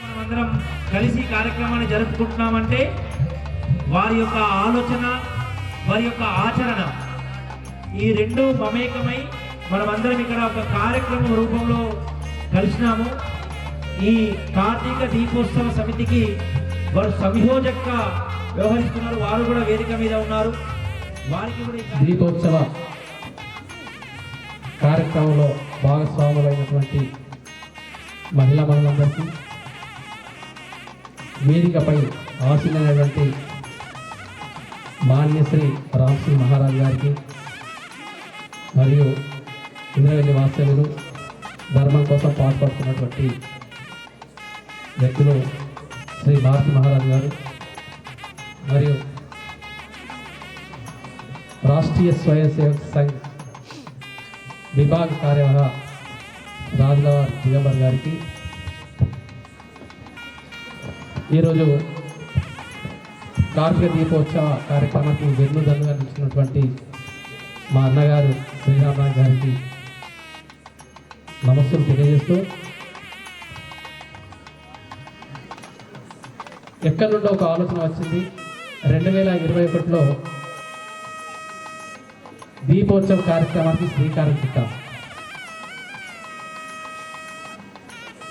మనమందరం కలిసి కార్యక్రమాన్ని జరుపుకుంటున్నామంటే వారి యొక్క ఆలోచన వారి యొక్క ఆచరణ ఈ రెండు మమేకమై మనమందరం ఇక్కడ ఒక కార్యక్రమం రూపంలో కలిసినాము. ఈ కార్తీక దీపోత్సవ సమితికి వారు సంయోజక వ్యవహరిస్తున్నారు. వారు కూడా వేదిక మీద ఉన్నారు. వారికి కూడా దీపోత్సవ కార్యక్రమంలో భాగస్వాములైనటువంటి మహిళా మనులందరికీ వేదికపై ఆశీనైనటువంటి మాన్యశ్రీ రామ్శ్రీ మహారాజ్ గారికి మరియు ఇంద్రవెల్లి వాస్తవ్యులు ధర్మం కోసం పాటుపడుతున్నటువంటి వ్యక్తులు శ్రీ భారతి మహారాజ్ గారు మరియు రాష్ట్రీయ స్వయం సేవక్ సంఘ్ విభాగ కార్యవాహ రాజులవారి దిగంబర్ గారికి. ఈరోజు కార్తీక దీపోత్సవ కార్యక్రమానికి వెన్నుదన్నుగా నిలిచినటువంటి మా అన్నగారు శ్రీరామరావు గారికి నమస్సులు తెలియజేస్తూ ఎక్కడి నుండో ఒక ఆలోచన వచ్చింది. రెండు వేల ఇరవై ఒకటిలో దీపోత్సవ కార్యక్రమానికి శ్రీకారం చుట్టాం.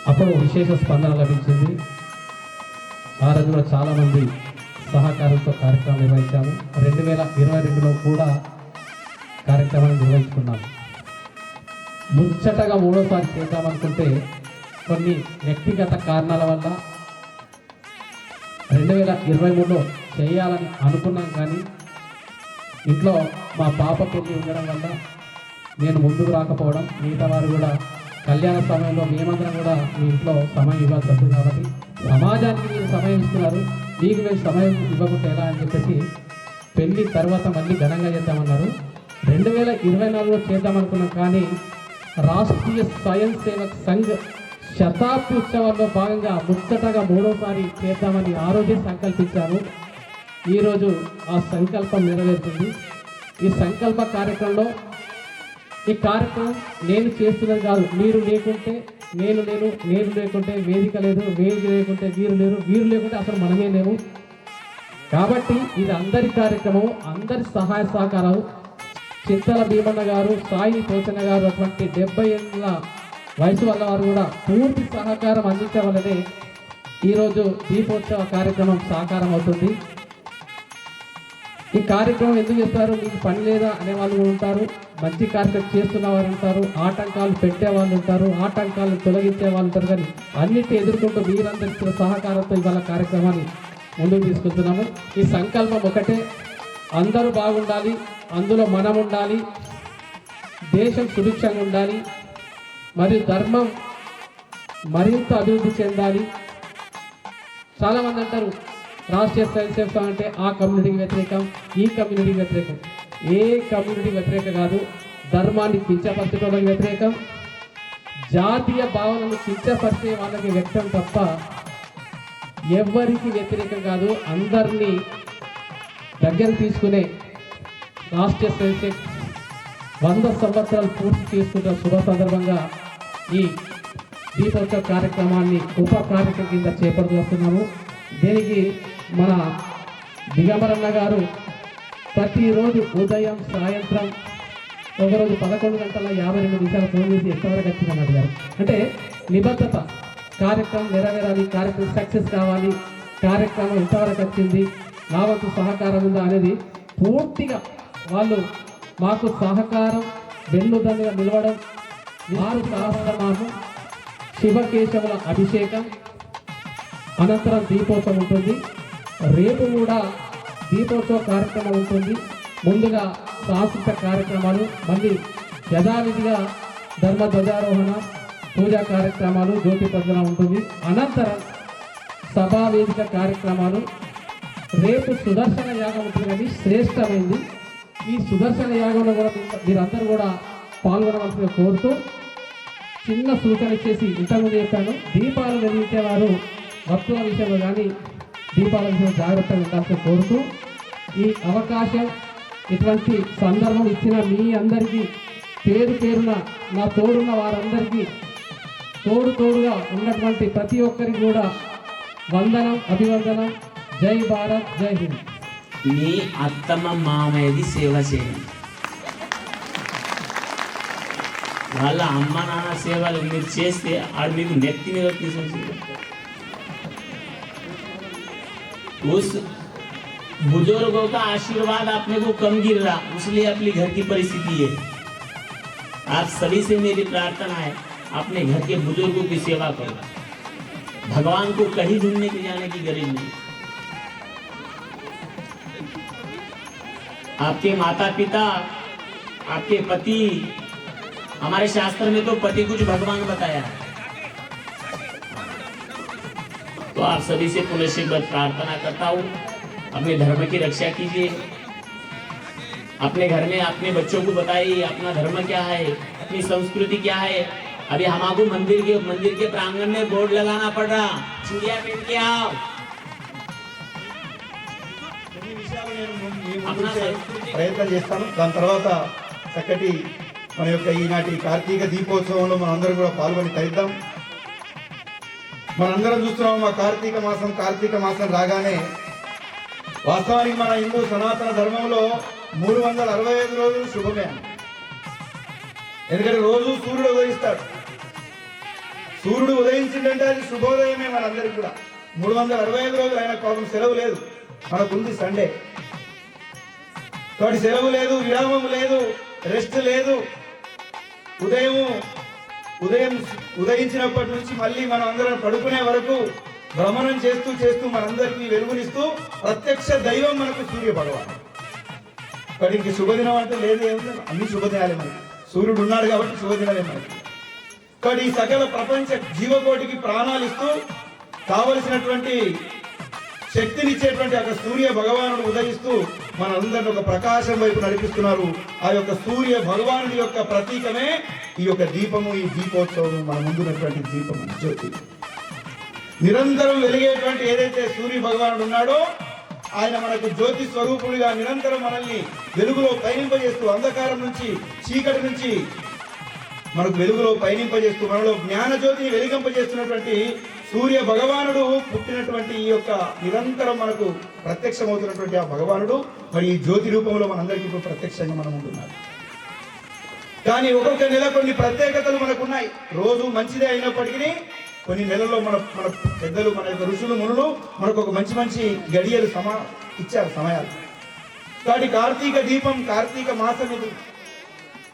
అప్పుడు విశేష స్పందన లభించింది. ఆ రోజు కూడా చాలామంది సహకారంతో కార్యక్రమం నిర్వహించాము. రెండు వేల ఇరవై రెండులో కూడా కార్యక్రమాన్ని నిర్వహించుకున్నాము ముచ్చటగా మూడోసారి చేద్దామనుకుంటే కొన్ని వ్యక్తిగత కారణాల వల్ల రెండు వేల ఇరవై మూడులో చేయాలని అనుకున్నాం కానీ ఇంట్లో మా పాప పెళ్ళి ఉండడం వల్ల నేను ముందుకు రాకపోవడం మిగతా వారు కూడా కళ్యాణ సమయంలో మేమందరం కూడా మీ ఇంట్లో సమయం ఇవ్వాల్సి వస్తుంది కాబట్టి సమాజానికి మీరు సమయం ఇస్తున్నారు. మీకు మీరు సమయం ఇవ్వకుండా ఎలా అని చెప్పేసి పెళ్ళి తర్వాత మళ్ళీ ఘనంగా చేద్దామన్నారు. రెండు వేల ఇరవై నాలుగులో చేద్దామనుకున్నాం కానీ రాష్ట్రీయ స్వయం సేవక్ సంఘ్ శతాబ్ది ఉత్సవాల్లో భాగంగా ముచ్చటగా మూడోసారి చేద్దామని ఆ రోజే ఈరోజు ఆ సంకల్పం నెరవేరుతుంది. ఈ సంకల్ప కార్యక్రమంలో ఈ కార్యక్రమం నేను చేస్తున్నది కాదు మీరు లేకుంటే నేను లేను నేను లేకుంటే వేదిక లేదు వేదిక లేకుంటే వీరు లేరు వీరు లేకుంటే అసలు మనమే లేవు కాబట్టి ఇది అందరి కార్యక్రమం అందరి సహాయ సహకారాలు. చింతల భీమన్న గారు సాయి పోచన్న గారు అటువంటి డెబ్బై ఏళ్ళ వయసు వల్ల వారు కూడా పూర్తి సహకారం అందించవలనే ఈరోజు దీపోత్సవ కార్యక్రమం సాకారం అవుతుంది. ఈ కార్యక్రమం ఎందుకు చేస్తారు? మీకు పని లేదా అనే వాళ్ళు ఉంటారు. మంచి కార్యక్రమం చేస్తున్న వారు ఉంటారు. ఆటంకాలు పెట్టే వాళ్ళు ఉంటారు. ఆటంకాలు తొలగించే వాళ్ళు ఉంటారు. కానీ అన్నిటి ఎదుర్కొంటూ మీరందరి సహకారంతో ఇవాళ కార్యక్రమాన్ని ముందుకు తీసుకుంటున్నాము ఈ సంకల్పం ఒకటే. అందరూ బాగుండాలి. అందులో మనం ఉండాలి. దేశం సుభిక్షంగా ఉండాలి. మరియు ధర్మం మరింత అభివృద్ధి చెందాలి. చాలా మంది అంటారు రాష్ట్రీయ స్వయం సేవక అంటే ఆ కమ్యూనిటీకి వ్యతిరేకం ఈ కమ్యూనిటీకి వ్యతిరేకం. ఏ కమ్యూనిటీ వ్యతిరేక కాదు ధర్మాన్ని కించపరచడానికి వ్యతిరేకం. జాతీయ భావనను కించపరిచే వాళ్ళకి వ్యక్తం తప్ప ఎవరికి వ్యతిరేకం కాదు. అందరినీ దగ్గర తీసుకునే రాష్ట్రీయ స్వయం వంద సంవత్సరాలు పూర్తి చేసుకుంటున్న శుభ సందర్భంగా ఈ దీపోత్సవ కార్యక్రమాన్ని ఉప కార్యక్రమం కింద చేపడుతున్నాము. దీనికి మన దిగంబరన్న గారు ప్రతిరోజు ఉదయం సాయంత్రం ఒకరోజు పదకొండు గంటల యాభై రెండు నిమిషాలు ఫోన్ చేసి ఎంతవరకు వచ్చిందని అడిగారు అంటే నిబద్ధత కార్యక్రమం నెరవేరాలి కార్యక్రమం సక్సెస్ కావాలి కార్యక్రమం ఎంతవరకు వచ్చింది నా వంతు సహకారం ఉందా అనేది పూర్తిగా వాళ్ళు మాకు సహకారం వెన్నుదన్నుగా నిలవడం వారు సహస్రనామం శివకేశవుల అభిషేకం అనంతరం దీపోత్సవం ఉంటుంది. రేపు కూడా దీపోత్సవ కార్యక్రమం ఉంటుంది. ముందుగా సాంస్కృతిక కార్యక్రమాలు మళ్ళీ యథావిధిగా ధర్మ ధ్వజారోహణ పూజా కార్యక్రమాలు జ్యోతి ప్రజన ఉంటుంది. అనంతరం సభా వేదిక కార్యక్రమాలు. రేపు సుదర్శన యాగం ఉంటుంది కానీ శ్రేష్టమైంది. ఈ సుదర్శన యాగంలో కూడా మీరు- మీరందరూ కూడా పాల్గొనవలసిన కోరుతూ చిన్న సూచన ఇచ్చేసి ఇంతకుముందు చెప్పాను దీపాలు వెలిగించేవారు భక్తుల విషయంలో కానీ దీపాల విషయంలో జాగ్రత్తగా ఉండాల్సి కోరుతూ ఈ అవకాశం ఇటువంటి సందర్భం ఇచ్చిన మీ అందరికీ పేరు పేరున నా తోడున్న వారందరికీ తోడు తోడుగా ఉన్నటువంటి ప్రతి ఒక్కరికి కూడా వందనం అభివందనం. జై భారత్ జై హింద్. మీ అత్తమ్మ మామయ్యది సేవ చేయండి. వాళ్ళ అమ్మ నాన్న సేవలు మీరు చేస్తే ఆడు మీకు నెత్తి మీద తీసుకొచ్చి उस बुजुर्गों का आशीर्वाद आपने को कम गिर रहा इसलिए अपनी घर की परिस्थिति है आप सभी से मेरी प्रार्थना है अपने घर के बुजुर्गों की सेवा करो भगवान को कहीं ढूंढने के जाने की गरज नहीं आपके माता पिता आपके पति हमारे शास्त्र में तो पति कुछ भगवान बताया है तो आप सभी से पुनः एक बार प्रार्थना करता हूँ अपने धर्म की रक्षा कीजिए अपने घर में अपने बच्चों को बताइए अपना धर्म क्या है अपनी संस्कृति क्या है अभी हमारे मंदिर के मंदिर के प्रांगण में बोर्ड लगाना पड़ रहा चूड़िया पहन के आओ కొన్ని విషయాలు నేను ము- మీ ముందు ఉంచే ప్రయత్నం చేస్తాను దాని తర్వాత చక్కటి మన యొక్క ఈనాటి కార్తీక దీపోత్సవంలో మనందరం కూడా పాల్గొని తగ్గుతాం మనందరం చూస్తున్నాం మా కార్తీక మాసం కార్తీక మాసం రాగానే వాస్తవానికి మన హిందూ సనాతన ధర్మంలో మూడు వందల అరవై ఐదు రోజులు శుభమే. ఎందుకంటే రోజు సూర్యుడు ఉదయిస్తాడు. సూర్యుడు ఉదయించిందంటే అది శుభోదయమే మనందరికి కూడా. మూడు వందల అరవై ఐదు రోజులు ఆయన పాపం సెలవు లేదు. మనకుంది సండే. కాబట్టి సెలవు లేదు విరామం లేదు రెస్ట్ లేదు. ఉదయం ఉదయం ఉదయించినప్పటి నుంచి మళ్ళీ మనం అందరం పడుకునే వరకు భ్రమణం చేస్తూ చేస్తూ మనందరికీ వెలుగునిస్తూ ప్రత్యక్ష దైవం మనకు సూర్య భగవాన్. ఇక్కడికి శుభదినం అంటే లేదు ఏముంది అన్ని శుభదినాలే మనకి. సూర్యుడు ఉన్నాడు కాబట్టి శుభదినమే మనకి. కాబట్టి ఈ సకల ప్రపంచ జీవకోటికి ప్రాణాలు ఇస్తూ కావలసినటువంటి శక్తినిచ్చేటువంటి ఒక సూర్య భగవానుడు ఉదయిస్తూ మనందరిని ఒక ప్రకాశం వైపు నడిపిస్తున్నారు. ఆ యొక్క సూర్య భగవానుడి యొక్క ప్రతీకమే ఈ యొక్క దీపము ఈ దీపోత్సవం మన ముందున్నటువంటి దీపము జ్యోతి. నిరంతరం వెలిగేటువంటి ఏదైతే సూర్య భగవానుడు ఉన్నాడో ఆయన మనకు జ్యోతి స్వరూపుడిగా నిరంతరం మనల్ని వెలుగులో పయనింపజేస్తూ అంధకారం నుంచి చీకటి నుంచి మనకు వెలుగులో పయనింపజేస్తూ మనలో జ్ఞాన జ్యోతిని వెలిగింపజేస్తున్నటువంటి సూర్య భగవానుడు పుట్టినటువంటి ఈ యొక్క నిరంతరం మనకు ప్రత్యక్షమవుతున్నటువంటి ఆ భగవానుడు మరి ఈ జ్యోతి రూపంలో మనందరికీ ఇప్పుడు ప్రత్యక్షంగా మనం ఉంటున్నారు కానీ ఒక్కొక్క నెల కొన్ని ప్రత్యేకతలు మనకు ఉన్నాయి రోజు మంచిదే అయినప్పటికీ కొన్ని నెలల్లో మన మన పెద్దలు మన యొక్క ఋషులు మునులు మనకు ఒక మంచి మంచి గడియలు సమా ఇచ్చారు సమయాలు. కాబట్టి కార్తీక దీపం కార్తీక మాసం ఇది.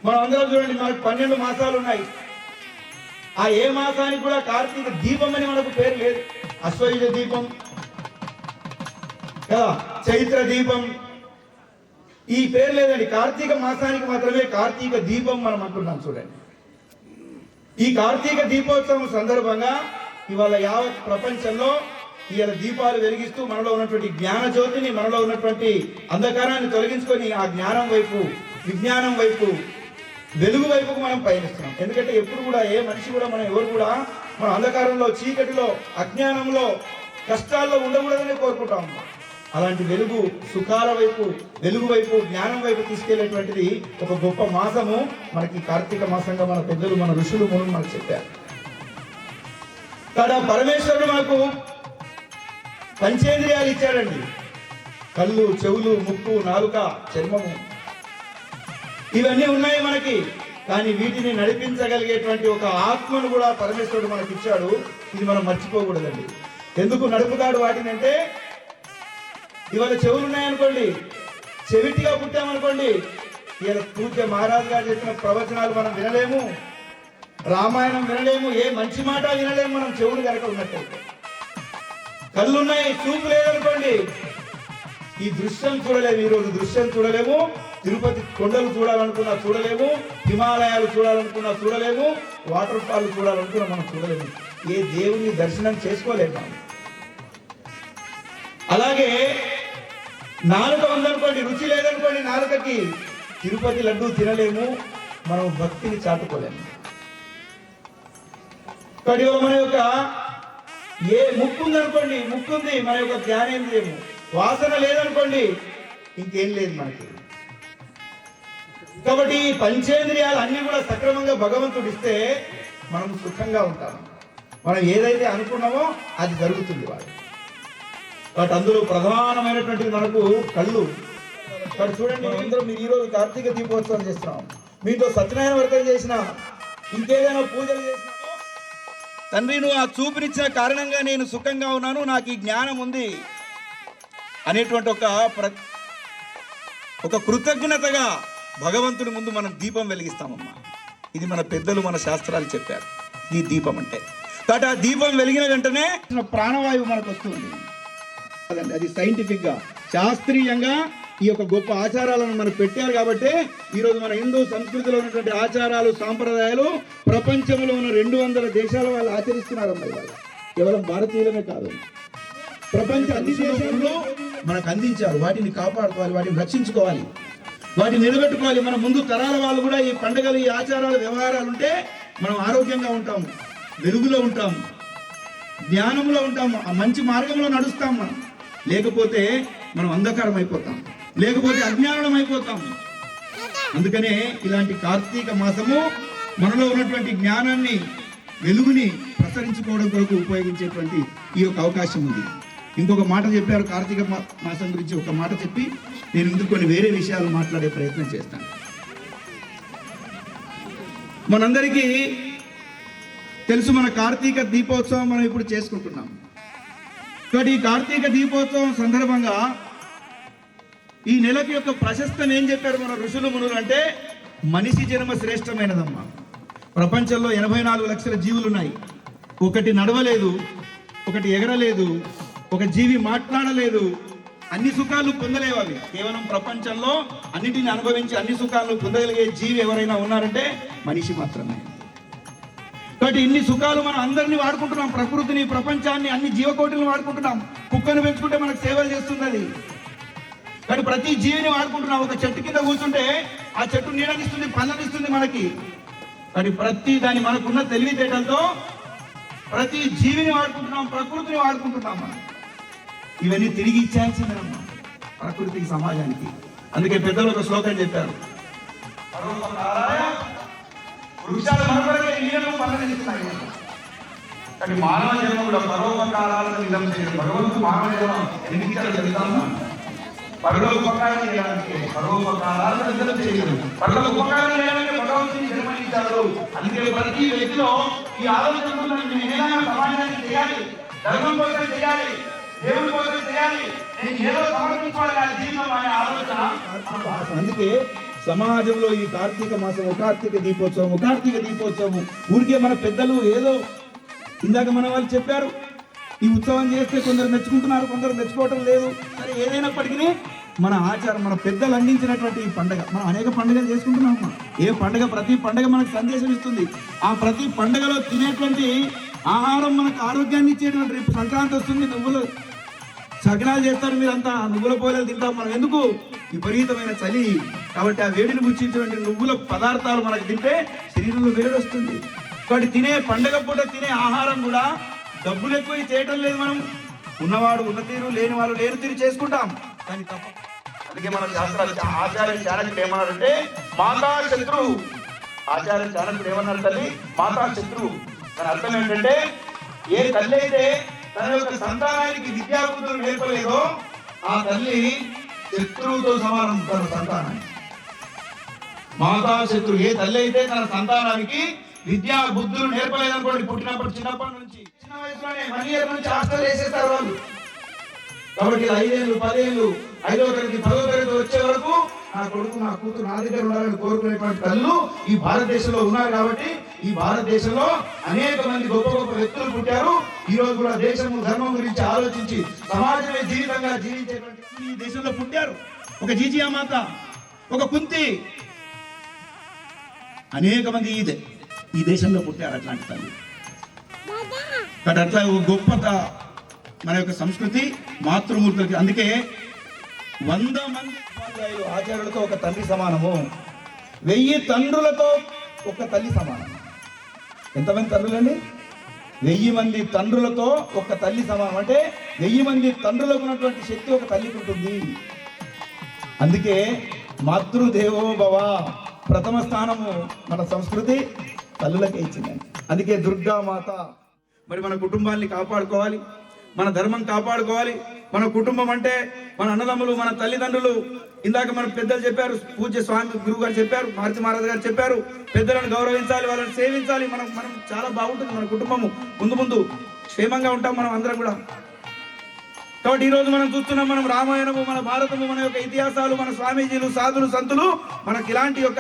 మనం అందరం చూడండి మనకు పన్నెండు మాసాలు ఉన్నాయి ఆ ఏ మాసానికి కూడా కార్తీక దీపం అని మనకు పేరు లేదు. అశ్వయుజ దీపం. కదా? చైత్ర దీపం. ఈ పేరు లేదండి. కార్తీక మాసానికి మాత్రమే కార్తీక దీపం మనం అంటున్నాం చూడండి. ఈ కార్తీక దీపోత్సవం సందర్భంగా ఇవాళ యావత్ ప్రపంచంలో ఇవాళ దీపాలు వెలిగిస్తూ మనలో ఉన్నటువంటి జ్ఞాన జ్యోతిని మనలో ఉన్నటువంటి అంధకారాన్ని తొలగించుకొని ఆ జ్ఞానం వైపు విజ్ఞానం వైపు వెలుగు వైపుకు మనం పయనిస్తున్నాం. ఎందుకంటే ఎప్పుడు కూడా ఏ మనిషి కూడా మనం ఎవరు కూడా మన అంధకారంలో చీకటిలో అజ్ఞానంలో కష్టాల్లో ఉండకూడదని కోరుకుంటాం అలాంటి వెలుగు సుఖాల వైపు వెలుగు వైపు జ్ఞానం వైపు తీసుకెళ్ళేటువంటిది ఒక గొప్ప మాసము. మనకి కార్తీక మాసంగా మన పెద్దలు మన ఋషులు మునులు మనకు చెప్పారు. కాడ పరమేశ్వరుడు మనకు పంచేంద్రియాలు ఇచ్చాడండి. కళ్ళు చెవులు ముక్కు నాలుక చర్మము. ఇవన్నీ ఉన్నాయి మనకి. కానీ వీటిని నడిపించగలిగేటువంటి ఒక ఆత్మను కూడా పరమేశ్వరుడు మనకి ఇచ్చాడు. ఇది మనం మర్చిపోకూడదండి. ఎందుకు నడుపుతాడు వాటిని అంటే ఇవాళ చెవులు ఉన్నాయనుకోండి చెవిటిగా పుట్టామనుకోండి ఇవాళ పూజ్య మహారాజు గారు చెప్పిన ప్రవచనాలు మనం వినలేము రామాయణం వినలేము ఏ మంచి మాట వినలేము మనం చెవులు కనుక ఉన్నట్టయితే. కళ్ళున్నాయి చూపు లేదనుకోండి ఈ దృశ్యం చూడలేము ఈ రోజు దృశ్యం చూడలేము. తిరుపతి కొండలు చూడాలనుకున్నా చూడలేము. హిమాలయాలు చూడాలనుకున్నా చూడలేము. వాటర్ ఫాల్ చూడాలనుకున్నా మనం చూడలేము. ఏ దేవుని దర్శనం చేసుకోలేము మనం. అలాగే నాలుక ఉందనుకోండి రుచి లేదనుకోండి నాలుకకి. తిరుపతి లడ్డు తినలేము. మనం భక్తిని చాటుకోలేము. కాబట్టి మన యొక్క ఏ ముక్కు ఉందనుకోండి ముక్కు ఉంది మన యొక్క ధ్యానేంద్రియము. వాసన లేదనుకోండి ఇంకేం లేదు మనకి. కాబట్టి ఈ పంచేంద్రియాలు అన్ని కూడా సక్రమంగా భగవంతుడు ఇస్తే మనం సుఖంగా ఉంటాం. మనం ఏదైతే అనుకున్నామో అది జరుగుతుంది వాడు కాబట్టి అందులో ప్రధానమైనటువంటిది మనకు కళ్ళు. కాబట్టి చూడండి అందరూ మీరు ఈరోజు కార్తీక దీపోత్సవం చేస్తున్నాం. మీతో సత్యనారాయణ వ్రతం చేసిన ఇంకేదైనా పూజలు చేసినా తండ్రి నువ్వు ఆ చూపునిచ్చిన కారణంగా నేను సుఖంగా ఉన్నాను నాకు ఈ జ్ఞానం ఉంది. అనేటువంటి ఒక ప్ర ఒక కృతజ్ఞతగా భగవంతుడి ముందు మనం దీపం వెలిగిస్తామమ్మా. ఇది మన పెద్దలు మన శాస్త్రాలు చెప్పారు. ఈ దీపం అంటే. కాబట్టి ఆ దీపం వెలిగిన వెంటనే ప్రాణవాయువు మనకు వస్తుంది. అది సైంటిఫిక్గా శాస్త్రీయంగా ఈ యొక్క గొప్ప ఆచారాలను మనం పెట్టారు కాబట్టి ఈరోజు మన హిందూ సంస్కృతిలో ఉన్నటువంటి ఆచారాలు సాంప్రదాయాలు ప్రపంచంలో ఉన్న రెండు వందల దేశాల వాళ్ళు ఆచరిస్తున్నారు అమ్మాయి వాళ్ళు కేవలం భారతీయులమే కాదు. ప్రపంచ అన్ని దేశాల్లో మనకు అందించారు. వాటిని కాపాడుకోవాలి వాటిని రక్షించుకోవాలి వాటిని నిలబెట్టుకోవాలి. మన ముందు తరాల వాళ్ళు కూడా ఈ పండుగలు ఈ ఆచారాలు వ్యవహారాలు ఉంటే మనం ఆరోగ్యంగా ఉంటాము వెలుగులో ఉంటాం జ్ఞానంలో ఉంటాము ఆ మంచి మార్గంలో నడుస్తాం మనం. లేకపోతే మనం అంధకారం అయిపోతాం లేకపోతే అజ్ఞానం అయిపోతాం. అందుకనే ఇలాంటి కార్తీక మాసము మనలో ఉన్నటువంటి జ్ఞానాన్ని వెలుగుని ప్రసరించుకోవడం కొరకు ఉపయోగించేటువంటి ఈ యొక్క అవకాశం ఉంది. ఇంకొక మాట చెప్పారు కార్తీక మాసం గురించి ఒక మాట చెప్పి నేను ఇందుకు కొన్ని వేరే విషయాలు మాట్లాడే ప్రయత్నం చేస్తాను. మనందరికీ తెలుసు మన కార్తీక దీపోత్సవం మనం ఇప్పుడు చేసుకుంటున్నాం. కాబట్టి ఈ కార్తీక దీపోత్సవం సందర్భంగా ఈ నెలకి యొక్క ప్రశస్తం ఏం చెప్పారు మన ఋషులు మునులు అంటే మనిషి జన్మ శ్రేష్టమైనదమ్మా. ప్రపంచంలో ఎనభై నాలుగు లక్షల జీవులు ఉన్నాయి ఒకటి నడవలేదు ఒకటి ఎగరలేదు ఒక జీవి మాట్లాడలేదు. అన్ని సుఖాలు పొందలేవు అవి కేవలం ప్రపంచంలో అన్నిటిని అనుభవించి అన్ని సుఖాలను పొందగలిగే జీవి ఎవరైనా ఉన్నారంటే మనిషి మాత్రమే. కాబట్టి ఇన్ని సుఖాలు మనం అందరినీ వాడుకుంటున్నాం. ప్రకృతిని ప్రపంచాన్ని అన్ని జీవకోటిని వాడుకుంటున్నాం. కుక్కను పెంచుకుంటే మనకు సేవలు చేస్తుంది అది కానీ ప్రతి జీవిని వాడుకుంటున్నాం. ఒక చెట్టు కింద కూర్చుంటే ఆ చెట్టు నీడనిస్తుంది పళ్ళనిస్తుంది మనకి. కానీ ప్రతి దాని మనకున్న తెలివితేటలతో ప్రతి జీవిని వాడుకుంటున్నాం ప్రకృతిని వాడుకుంటున్నాం మనం. ఇవన్నీ తిరిగి ఇచ్చేయాల్సిందేనమ్మా ప్రకృతికి సమాజానికి. అందుకే పెద్దలు ఒక శ్లోకం చెప్పారు. కానీ మానవ జన్మ కూడా పరోపకారాలను నిజం చేయడం భగవంతుడు మానవ జన్మ ఎన్నికలు చెప్తాము పరలోపకారం చేయడానికి పరోపకారాలను నిజం చేయడం. పరలోపకారం చేయడానికి భగవంతుని జన్మనిచ్చారు అందుకే ప్రతి వ్యక్తిలో ఈ ఆలోచన నేను ఏదైనా సమాజానికి చేయాలి ధర్మం కోసం చేయాలి చేయాలి. నేను ఏదో నా జీవితం అనే ఆలోచన. అందుకే సమాజంలో ఈ కార్తీక మాసం ఒక కార్తీక దీపోత్సవం ఒక కార్తీక దీపోత్సవం. ఊరికే మన పెద్దలు ఏదో ఇందాక మన వాళ్ళు చెప్పారు. ఈ ఉత్సవం చేస్తే కొందరు మెచ్చుకుంటున్నారు కొందరు మెచ్చుకోవటం లేదు. సరే ఏదైనప్పటికీ మన ఆచారం మన పెద్దలు అందించినటువంటి ఈ పండగ. మనం అనేక పండుగలు చేసుకుంటున్నాం ఏ పండగ? ప్రతి పండగ మనకు సందేశం ఇస్తుంది. ఆ ప్రతి పండగలో తినేటువంటి ఆహారం మనకు ఆరోగ్యాన్ని ఇచ్చేటువంటి రేపు సంక్రాంతి వస్తుంది. నువ్వులు సగనాలు చేస్తారు మీరంతా. నువ్వుల పోలేలు తింటాం మనం. ఎందుకు? విపరీతమైన చలి. కాబట్టి ఆ వేడిని గుర్చించేటువంటి నువ్వుల పదార్థాలు మనకు తింటే శరీరంలో వేడి వస్తుంది కాబట్టి తినే పండగ పూట తినే ఆహారం కూడా డబ్బులు ఎక్కువ చేయటం లేదు మనం. ఉన్నవాడు ఉన్న తీరు లేని వాళ్ళు లేని తీరు చేసుకుంటాం. కానీ తప్ప అందుకే మన శాస్త్రాలు ఆచార్య చాణక్యుడు ఏమన్నారంటే మాతా శత్రు. ఆచార్య చాణక్యుడు ఏమన్నారు తల్లి? మాతా శత్రు. దాని అర్థం ఏంటంటే ఏ తల్లి అయితే తన యొక్క సంతానానికి విద్యా బుద్ధులు నేర్పలేదో ఆ తల్లి శత్రువుతో సమానం తన సంతానానికి. మాతా శత్రువు ఏ తల్లి అయితే తన సంతానానికి విద్యా బుద్ధులు నేర్పలేదనుకోండి పుట్టినప్పుడు చిన్నప్పటి నుంచి చిన్న వయసులోనే వన్ ఇయర్ నుంచి హాస్టల్ వేసేస్తారు వాళ్ళు. కాబట్టి ఐదేళ్ళు పదేళ్ళు ఐదో తరగతి పదో తరగతి వచ్చే నా కొడుకు నా కూతురు నా దగ్గర ఉండాలని కోరుకునేటువంటి తల్లు ఈ భారతదేశంలో ఉన్నారు కాబట్టి ఈ భారతదేశంలో అనేక మంది గొప్ప గొప్ప వ్యక్తులు పుట్టారు. ఈ రోజు కూడా దేశము ధర్మం గురించి ఆలోచించి సమాజమే జీవితంగా జీవించేటువంటి ఈ దేశంలో పుట్టారు. ఒక జీజియా మాత ఒక కుంతి. అనేక మంది ఈ దే- ఈ దేశంలో పుట్టారు అట్లాంటి తల్లి. కాబట్టి అట్లా ఒక గొప్పత మన యొక్క సంస్కృతి మాతృమూర్తులకి అందుకే వంద మంది ఉపాధ్యాయులు ఆచార్యులతో ఒక తల్లి సమానము. వెయ్యి తండ్రులతో ఒక తల్లి సమానం ఎంతమంది తండ్రులండి? వెయ్యి మంది తండ్రులతో ఒక తల్లి సమానం. అంటే వెయ్యి మంది తండ్రులకు ఉన్నటువంటి శక్తి ఒక తల్లికి ఉంటుంది. అందుకే మాతృదేవో భవ ప్రథమ స్థానము మన సంస్కృతి తల్లులకే ఇచ్చిందండి అందుకే దుర్గా మాత మరి మన కుటుంబాన్ని కాపాడుకోవాలి. మన ధర్మం కాపాడుకోవాలి. మన కుటుంబం అంటే మన అన్నదమ్ములు మన తల్లిదండ్రులు. ఇందాక మన పెద్దలు చెప్పారు పూజ్య స్వామి గురువు గారు చెప్పారు మారుతి మహారాజు గారు చెప్పారు పెద్దలను గౌరవించాలి వాళ్ళని సేవించాలి. మనం మనం చాలా బాగుంటుంది మన కుటుంబము. ముందు ముందు క్షేమంగా ఉంటాం మనం అందరం కూడా. కాబట్టి ఈ రోజు మనం చూస్తున్నాం మనం రామాయణము మన భారతము మన యొక్క ఇతిహాసాలు మన స్వామీజీలు సాధులు సంతులు మనకి ఇలాంటి యొక్క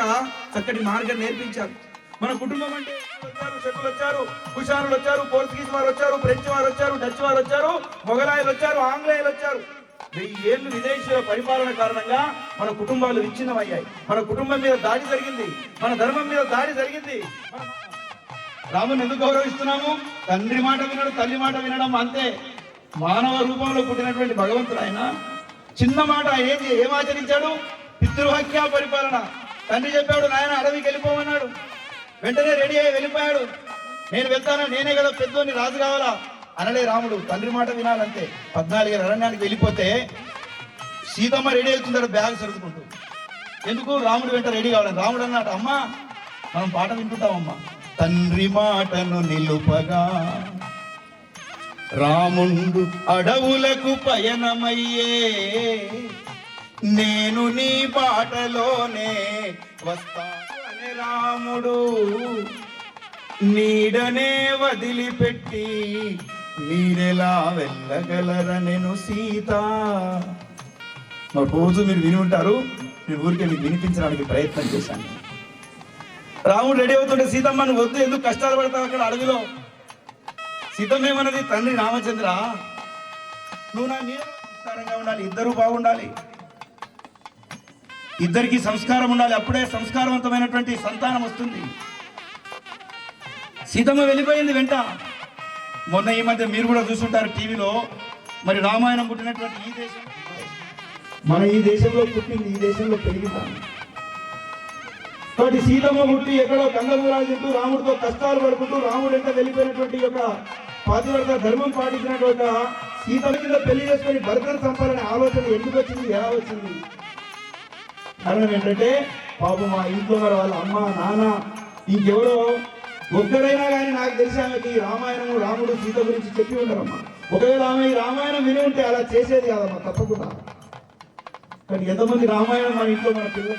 చక్కటి మార్గం నేర్పించారు. మన కుటుంబం అంటే శకులు వచ్చారు కుషానులు వచ్చారు పోర్చుగీస్ వారు వచ్చారు ఫ్రెంచ్ వారు వచ్చారు డచ్ వారు వచ్చారు మొఘలాయలు వచ్చారు ఆంగ్లేయులు వచ్చారు. వెయ్యి ఏళ్ళు విదేశీయుల పరిపాలన కారణంగా మన కుటుంబాలు విచ్ఛిన్నమయ్యాయి. మన కుటుంబం మీద దాడి జరిగింది. మన ధర్మం మీద దాడి జరిగింది. రాముని ఎందుకు గౌరవిస్తున్నాము? తండ్రి మాట వినడం తల్లి మాట వినడం అంతే. మానవ రూపంలో పుట్టినటువంటి భగవంతుడు ఆయన. చిన్న మాట ఆయన ఏం చే- ఏం ఆచరించాడు? పరిపాలన. తండ్రి చెప్పాడు నాయన అడవికి వెళ్ళిపోమన్నాడు. వెంటనే రెడీ అయ్యి వెళ్ళిపోయాడు. నేను వెళ్తాను? నేనే కదా పెద్దోని రాజు కావాలా? అనలే రాముడు తండ్రి మాట వినాలంతే. పద్నాలుగు అరణ్యానికి వెళ్ళిపోతే సీతమ్మ రెడీ అవుతుంటాడు బ్యాగ్ సర్దుకుంటూ. ఎందుకు? రాముడు వెంట రెడీ కావాలి. రాముడు అన్నాడు అమ్మా మనం పాట వింటుంటామమ్మా. తండ్రి మాటను నిలుపగా రాముండు అడవులకు పయనమయ్యే. నేను నీ బాటలోనే వస్తాను రాముడు నీడనే వదిలిపెట్టి మీరెలా వెళ్ళగలరనెను సీత? మరి రోజు మీరు విని ఉంటారు నేను ఊరికే మీకు వినిపించడానికి ప్రయత్నం చేశాను. రాముడు రెడీ అవుతుంటే సీతమ్మ నువ్వు వద్దు ఎందుకు కష్టాలు పడతావు అక్కడ అడవిలో? సీతమ్మేమన్నది తండ్రి రామచంద్ర నువ్వు నా నీరు ఉండాలి ఇద్దరు బాగుండాలి ఇద్దరికి సంస్కారం ఉండాలి. అప్పుడే సంస్కారవంతమైనటువంటి సంతానం వస్తుంది. సీతమ్మ వెళ్ళిపోయింది వెంట. మొన్న ఈ మధ్య మీరు కూడా చూసుంటారు టీవీలో. మరి రామాయణం పుట్టినటువంటి ఈ దేశం. మన ఈ దేశంలో పుట్టింది ఈ దేశంలో పెరిగిందా? కాబట్టి సీతమ్మ పుట్టి ఎక్కడో కందమూరాలు తింటూ రాముడితో కష్టాలు పడుకుంటూ రాముడు ఎంత వెళ్ళిపోయినటువంటి యొక్క పాతివర్త ధర్మం పాటించినటువంటి సీతమ్మ కింద పెళ్ళి చేసుకొని భర్తను చంపాలనే ఆలోచన ఎందుకు వచ్చింది? ఎలా వచ్చింది? కారణం ఏంటంటే పాపం మా ఇంట్లో మరి వాళ్ళ అమ్మ నాన్న ఇంకెవరో ఒక్కరైనా కానీ నాకు తెలిసి ఆమెకి ఈ రామాయణము రాముడు సీత గురించి చెప్పి ఉంటారమ్మా. ఒకవేళ ఆమె ఈ రామాయణం విని ఉంటే అలా చేసేది కాదమ్మా తప్పకుండా. కానీ ఎంతమంది రామాయణం మన ఇంట్లో మన పిల్లలు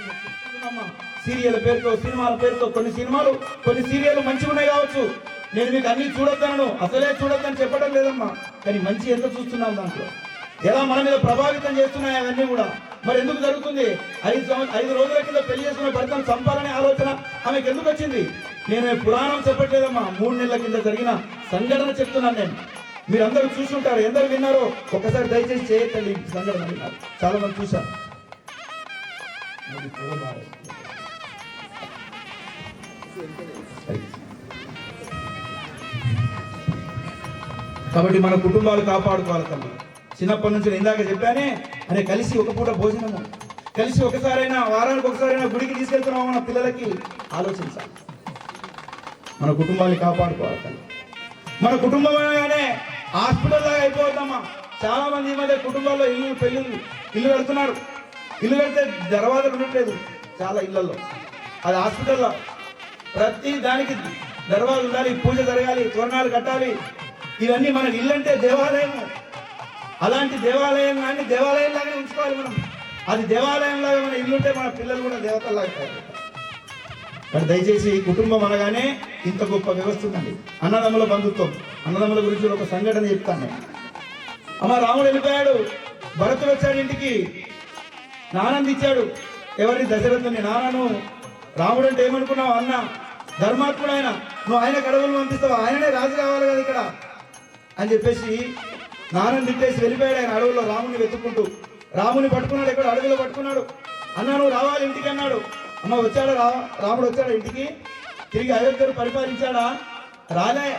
సీరియల్ పేరుతో సినిమాల పేరుతో కొన్ని సినిమాలు కొన్ని సీరియల్ మంచిగా ఉన్నాయి కావచ్చు. నేను మీకు అన్ని చూడొద్దనను అసలే చూడొద్దని చెప్పడం లేదమ్మా. కానీ మంచి ఎంత చూస్తున్నాం దాంట్లో? ఎలా మన మీద ప్రభావితం చేస్తున్నాయి అవన్నీ కూడా. మరి ఎందుకు జరుగుతుంది? ఐదు సంవత్సరం ఐదు రోజుల కింద పెళ్ళి చేసుకున్న భర్తను చంపాలనే ఆలోచన ఆమెకు ఎందుకు వచ్చింది? నేను పురాణం చెప్పట్లేదమ్మా. మూడు నెలల కింద జరిగిన సంఘటన చెప్తున్నాను నేను. మీరందరూ చూసుంటారు. ఎందరు విన్నారో ఒకసారి దయచేసి చేయకండి. సంఘటన విన్నారు. చాలా మంది చూశారు. కాబట్టి మన కుటుంబాలు కాపాడుకోవాలి తల్లి చిన్నప్పటి నుంచి నేను ఇందాక చెప్పానే అనే కలిసి ఒక పూట భోజనము కలిసి ఒకసారైనా వారానికి ఒకసారైనా గుడికి తీసుకెళ్తున్నామో మన పిల్లలకి? ఆలోచించాలి. మన కుటుంబాన్ని కాపాడుకోవాలి మన కుటుంబం హాస్పిటల్ లాగా అయిపోతామా చాలా మంది ఈ మధ్య కుటుంబాల్లో ఇల్లు పెళ్ళి ఇల్లు కడుతున్నారు. ఇల్లు కడితే దర్వాజలు ఉండట్లేదు చాలా ఇళ్ళలో. అది హాస్పిటల్లో. ప్రతి దానికి దర్వాజలు ఉండాలి పూజ జరగాలి తోరణాలు కట్టాలి. ఇవన్నీ మనకి ఇల్లు అంటే దేవాలయం అలాంటి దేవాలయం కానీ దేవాలయం లాగానే ఉంచుకోవాలి మనం. అది దేవాలయం లాగా మన ఇల్లు ఉంటే మన పిల్లలు కూడా దేవతల్లాగా తయారవుతారు. మరి దయచేసి కుటుంబం అనగానే ఇంత గొప్ప వ్యవస్థ ఉందండి. అన్నదమ్ముల బంధుత్వం. అన్నదమ్ముల గురించి ఒక సంఘటన చెప్తాను. నేను అమ్మ రాముడు వెళ్ళిపోయాడు. భరతుడు వచ్చాడు ఇంటికి. నానంది ఇచ్చాడు ఎవరి దశరథుని నాన్నను. రాముడు అంటే ఏమనుకున్నావు అన్న? ధర్మాత్ముడు ఆయన. నువ్వు ఆయన గడవలు పంపిస్తావు? ఆయననే రాజు కావాలి కదా ఇక్కడ. అని చెప్పేసి నాన్నని తిట్టేసి వెళ్ళిపోయాడు ఆయన అడవుల్లో రాముని వెతుక్కుంటూ. రాముని పట్టుకున్నాడు ఎక్కడ అడవిలో పట్టుకున్నాడు. అన్నా నువ్వు రావాలి ఇంటికి అన్నాడు. అమ్మ వచ్చాడా? రా రాముడు వచ్చాడా ఇంటికి? తిరిగి అయోధ్యను పరిపాలించాడా? రాలే.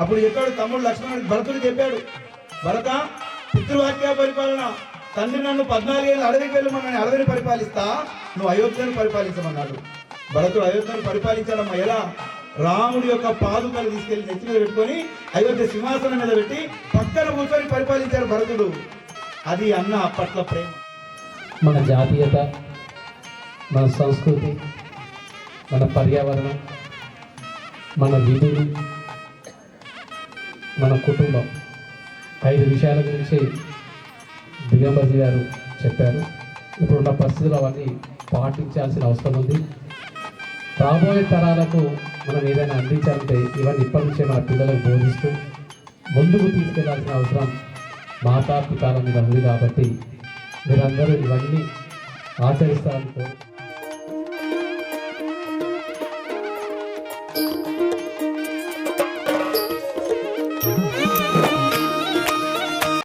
అప్పుడు చెప్పాడు తమ్ముడు లక్ష్మణుడు భరతుడు చెప్పాడు భరత పితృవాక్య పరిపాలన. తండ్రి నన్ను పద్నాలుగేళ్ళు అడవికి వెళ్ళమని అడవిని పరిపాలిస్తా. నువ్వు అయోధ్యను పరిపాలించమన్నాడు. భరతుడు అయోధ్యను పరిపాలించాడమ్మా ఎలా? రాముడి యొక్క పాదుకలు తీసుకెళ్ళి నెత్తి మీద పెట్టుకొని అయోధ్య సింహాసనం మీద పెట్టి పక్కన కూర్చొని పరిపాలించారు భరతుడు. అది అన్న అప్పట్లో ప్రేమ. మన జాతీయత మన సంస్కృతి మన పర్యావరణం మన విధులు మన కుటుంబం. ఐదు విషయాల గురించి దిగంబజీ గారు చెప్పారు. ఇప్పుడున్న పరిస్థితులు అవన్నీ పాటించాల్సిన అవసరం ఉంది. రాబోయే తరాలకు మనం ఏదైనా అందించాలంటే ఇవన్నీ ఇప్పటి నుంచే మన పిల్లలకు బోధిస్తూ ముందుకు తీసుకెళ్ళాల్సిన అవసరం మాతా పితాల మీద ఉంది కాబట్టి మీరందరూ ఇవన్నీ ఆచరిస్తారని